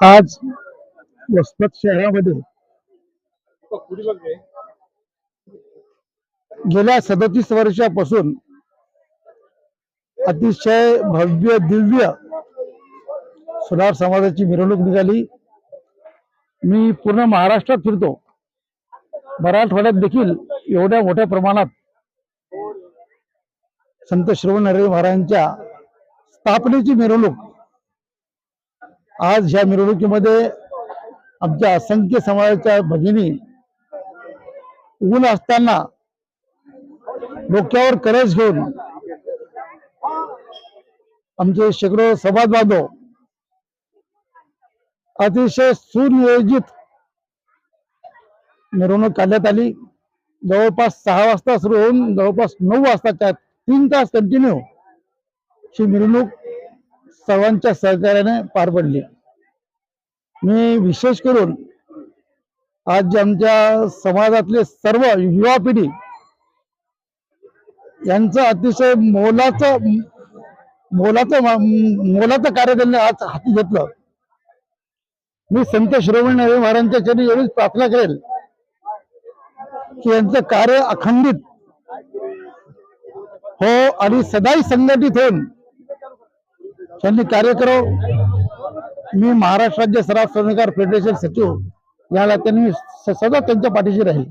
आज वसमत शहरामध्ये गेल्या सदतीस वर्षापासून अतिशय भव्य दिव्य सुधार समाजाची मिरवणूक निघाली. मी पूर्ण महाराष्ट्रात फिरतो. मराठवाड्यात देखील एवढ्या मोठ्या प्रमाणात संत श्रवण हरे महाराजांच्या स्थापनेची मिरवणूक आज ह्या मिरवणुकीमध्ये आमच्या असंख्य समाजाच्या भगिनी ऊन असताना डोक्यावर करज घेऊन आमचे शेकडो समाज बांधव अतिशय सुनियोजित मिरवणूक काढण्यात आली. जवळपास सहा वाजता सुरू होऊन जवळपास नऊ वाजताच्या तीन तास कंटिन्यू ही मिरवणूक सर्वांच्या सहकार्याने पार पडली. मी विशेष करून आज जे आमच्या समाजातले सर्व युवा पिढी यांचं अतिशय मोलाचं मोलाचं मोलाचं कार्य त्यांनी आज हाती घेतलं. मी संत श्रवण हरी महाराजांच्या चरणी एवढीच प्रार्थना करेल की यांचं कार्य अखंडित हो आणि सदाही संघटित होऊन त्यांनी कार्य करावं मी महाराष्ट्र राज्य सराफ श्रमिकार फेडरेशन सचिव या त्यांनी सदा त्यांच्या पाठीशी राहील.